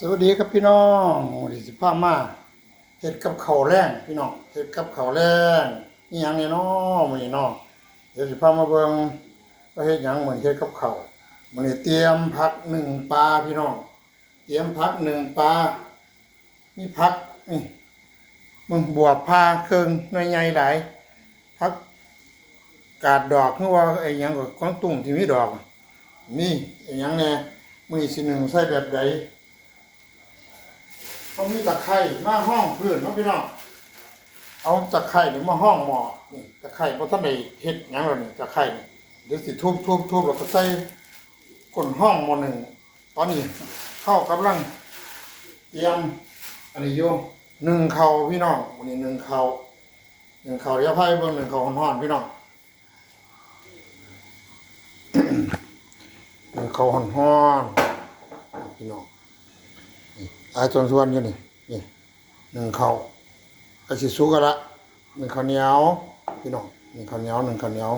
สวัสดีครับพี่น้องวันที่สิบห้ามาเฮ็ดกับข้าวแรงพี่น้องเฮ็ดกับข้าวแรงนี่ยังนี่เนาะมื้อนี้เนาะเดี๋ยวสิพามาเบิ่งว่าเฮ็ดยังเหมือนเฮ็ดกับข้าวมื้อนี้เตรียมผักหนึ่งปลาพี่น้องเตรียมผักหนึ่งปลามีผักนี่มึงบวบพาเครื่องหน่วยใหญ่หลายผักกาดดอกคือว่าไอ้ยังก็ของตุ้งที่มีดอก มีไอ้ยังแน่มื้อนี้สิหนึ่งใส่แบบใด เอามีตะไคร่มาห้องพื้นเนาะพี่น้องเอาตะไคร่นี่มาห้องหมอนี่ตะไคร่เพราะท่านได้เฮ็ดหยังแล้วนี่ยตะไคร่นี่เดี๋ยวสิทุบทุบทุบแล้วก็ใส่ก้นห้องหมอหนึ่งตอนนี้เข้ากำลังเตรียมอันนี้อยู่หนึ่งเข่าพี่น้องวันนี้หนึ่งเข่าหนึ่งเข่าเดี๋ยวพายเบิ่งหนึ่งเข่าห่อนๆพี่น้องหนึ่งเข่าห่อนๆพี่น้อง อาส่วนส่วนอยู่นี่นี่หนึ่งเขากระสิสุกันละหนึ่งข้าวเหนียวพี่น้องหนึ่งข้าวเหนียวหนึ่งข้าวเหนียว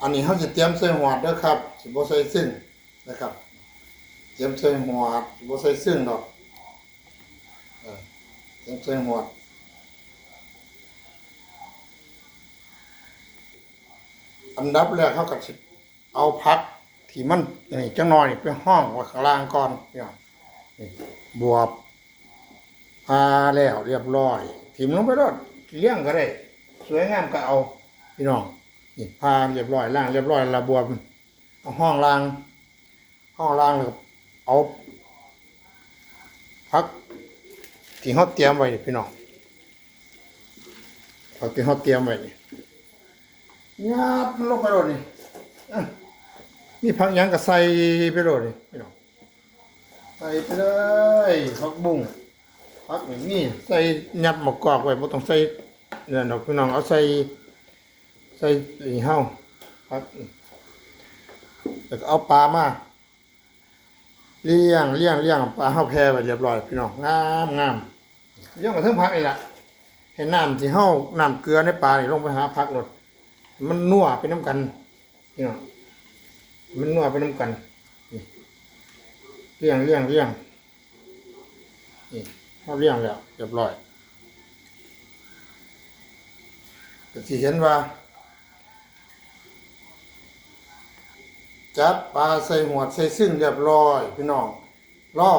อันนี้เขาจะเตรียมใส่หัวดเด้วยครับสิบ่ใส่ซึ่งนะครับ เตรียมใส่หัวสิบ่ใส่ซึ่งดอกเออเตรียมใส่หัวอันดับแรกเขาก็สิเอาพักที่มันนี่จังหน่อยไปห้องว้ข้างล่างก่อนพี่น้อง บวบพาแล้วเรียบร้อยถิ่มลงไปรดเลี้ยงก็ได้ สวยงามก็เอา พี่น้องนี่พาเรียบร้อยล่างเรียบร้อยระบวบห้องล่าง ห้องล่างแล้วก็เอาพักที่เขาเตรียมไว้พี่น้องพักที่เขาเตรียมไว้นี่งาบลงไปรดนี่อะนี่พักยังก็ใส่ไปรดนี่พี่น้อง ใส่ไปเลยผักบุ้งผักอย่างนี้ใส่ยัดหมกกอกไว้บ่ต้องใส่เนี่ยดอกพี่น้องเอาใส่ใส่อีเฮาผักแล้วก็เอาปลามาเลี้ยงเลี้ยงเลี้ยงปลาเฮาแพร่ไว้เรียบร้อยพี่น้องงามงามเลี้ยงกับทั้งผักนี่ล่ะเห็นน้ำที่เฮาน้ำเกลือในปลานี่ลงไปหาผักหมดมันนัวไปน้ำกันพี่น้องมันนัวไปน้ำกัน เลี้ยงเลี้ยงเลี้ยงนี่เขาเลี้ยงแล้วเรียบร้อยก็ที่เห็นว่า จับปลาใส่หัวใส่ซึ่งเรียบร้อยพี่น้องล่อ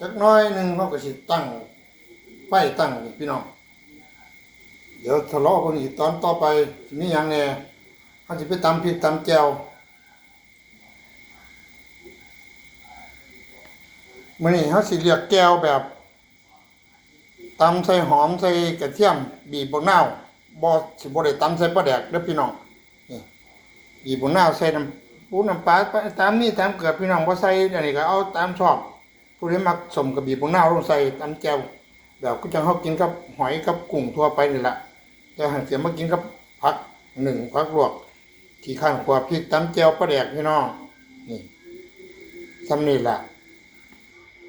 จักน้อยหนึ่งเขาก็สิตั้งไฟตั้งพี่น้องเดี๋ยวทะเลาะกันอีกตอนต่อไปมีอย่างแน่เขาจะไปตำพริกตำแจว มื่อนี้เขาสิเรียกแก้วแบบตำใส่หอมใส่กระเทียม บีบบนนาบ่สิบ่ได้ตำใส่ปลาแดกเด้อพี่น้องนี่บีบบนนาใส่น้ำปูน้ำปลาตามนี่ตามเกิดพี่น้องบ่ใส่อันนี้ก็เอาตามชอบผู้ที่มักสมกับบีบบนนาลงใส่ตำแจ่วแบบก็จังเฮากินกับหอยกับกุ้งทั่วไปนี่ละแต่หันเสียมากินกับผักหนึ่งผักลวก ที่ข้างขวาพริกตำแจ่วปลาแดกพี่น้องนี่ซำนี่ล่ะ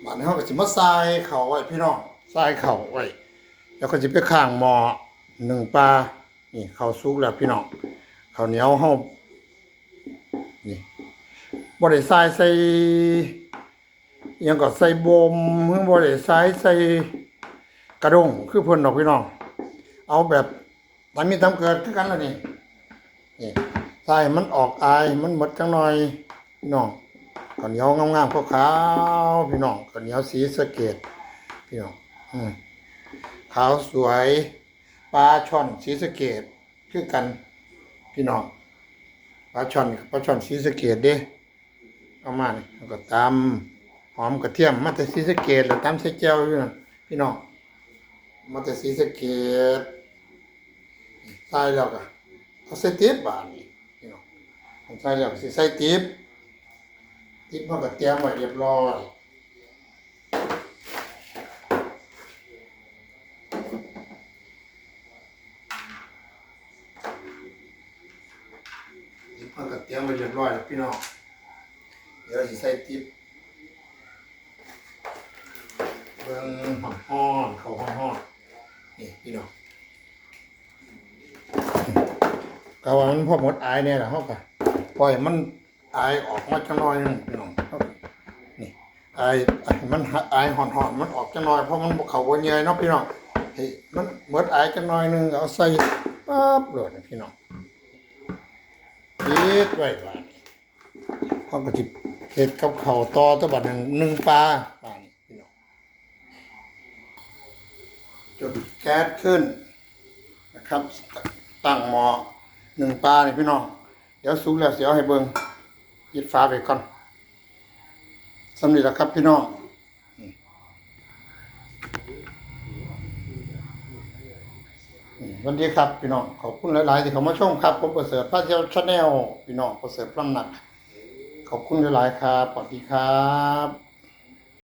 บานนี้เขาก็สิมาใส่เข่าไว้พี่น้องใส่เข่าไว้แล้วก็สิไปข้างหมอหนึ่งปลานี่เขาสุกแล้วพี่น้องเขาเหนียวเฮานี่บ่ได้ใส่ใส่ยังก็ใส่บมเพิ่งบ่ได้ใส่ใส่กระดงคือเพิ่นดอกพี่น้อง เอาแบบตามมีตามเกิดคือกันแล้วนี่นี่ใส่มันออกอายมันหมดจังหน่อยน้อง ข้าวเหนียวงามๆขาวๆพี่น้องข้าวเหนียวสีสะเกดพี่น้องอืมขาวสวยปลาช่อนสีสะเกดคือกันพี่น้องปลาช่อนปลาช่อนสีสะเกดเด้เอามานี่แล้วก็ตำหอมกระเทียมมาแต่สีสะเกดแล้วตำใส่แจ่วอยู่นั่นพี่น้องมาแต่สีสะเกดใส่แล้วก็เอาใส่ติ๊บบานนี่พี่น้องใส่แล้วสิใส่ติ๊บ ทิพย์มันก็เตรียมไว้เรียบร้อยทิพย์มันก็เตรียมไว้เรียบร้อยแล้วพี่น้องเดี๋ยวสิใส่ทิพย์เบิ่งหอมฮ้อนเขาฮ้อนฮ้อนนี่พี่น้องกะว่ามันพอหมดอายเนี่ยแหละเฮาก็ปล่อยมันอายออกมาจังน้อยนึง ไอ้ไอมันไอหอนหอนมันออกจังหน่อยเพราะมันบ่เขาบ่เยยเนาะพี่น้องเฮ้ยมันเมิดไอายจังหน่อยหนึงเอาใส่ปั๊บโหลดนะพี่น้องปิดไว้ว่านพอก็สิเฮ็ดกับเข้าต่อตะบัดนึงหนึ่งปลาปลานพี่น้องจุดแก๊สขึ้นนะครับ ตั้งหม้อหนึ่งปลาเนี่ยพี่น้องเดี๋ยวสุกแล้วเสียวให้เบิ่งปิดฝาไปก่อนำเร็จแล้วครับพี่น้องวันดีครับพี่น้องขอบคุณหลาย ๆ ที่เข้ามาชมครับ ผมประเสริฐพระเจ้าชาแนลพี่น้องประเสริฐพร่ำหนัก ขอบคุณหลาย ๆ ครับสวัสดีครับ